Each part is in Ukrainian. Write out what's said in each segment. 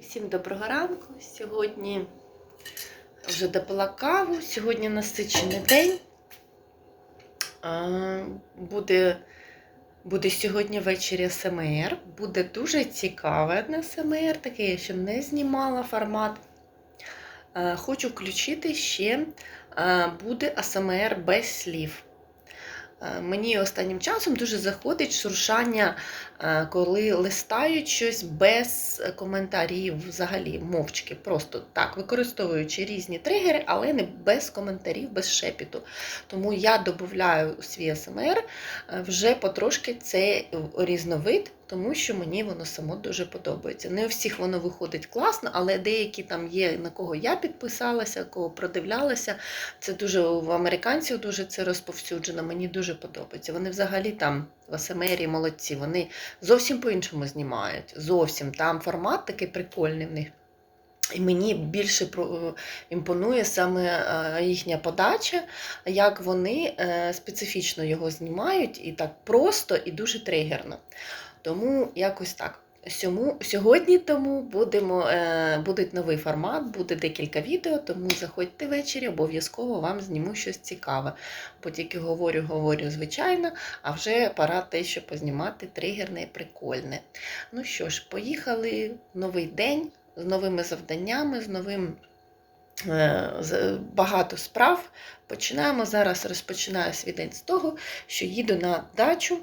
Всім доброго ранку. Сьогодні вже допила каву. Сьогодні насичений день. Буде, буде сьогодні ввечері СМР. Буде дуже цікаве одне СМР, таке я ще не знімала формат. Хочу включити ще буде АСМР без слів. Е, Мені останнім часом дуже заходить шуршання, е, коли листають щось без коментарів, взагалі мовчки, просто так, використовуючи різні тригери, але не без коментарів, без шепіту. Тому я додаю свій СМР е, вже потрошки цей різновид, тому що мені воно само дуже подобається. Не у всіх воно виходить класно, але деякі там є, на кого я підписалася, кого продивлялася. Це дуже в американців дуже це розповсюджено. Мені дуже подобається. Вони взагалі там в АСМРі молодці. Вони зовсім по-іншому знімають. Зовсім там формат такий прикольний в них. І мені більше імпонує саме е, їхня подача, як вони е, специфічно його знімають і так просто і дуже тригерно. Тому якось так. Сьогодні тому будемо, е, буде новий формат, буде декілька відео, тому заходьте ввечері, обов'язково вам зніму щось цікаве. Бо тільки говорю, говорю, звичайно, а вже пора те, що познімати тригерне і прикольне. Ну що ж, поїхали новий день з новими завданнями, з новим е, з- багато справ. Починаємо зараз. Розпочинаю свій день з того, що їду на дачу.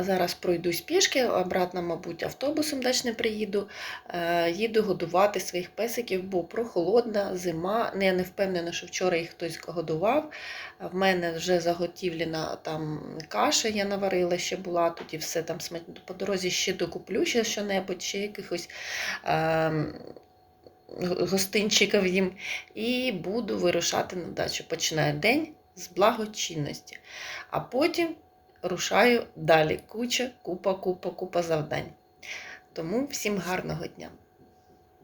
Зараз пройдусь пішки, обратно, мабуть, автобусом дачним приїду. Е, Їду годувати своїх песиків, бо прохолодна зима. Ну, Я не впевнена, що вчора їх хтось годував. В мене вже заготівлена там каша, я наварила, ще була тоді все там. По дорозі ще докуплю ще що-небудь, ще якихось. ем, Гостинчиків їм і буду вирушати на дачу. Починаю день з благочинності, а потім рушаю далі. Куча, купа, купа, купа завдань. Тому всім гарного дня!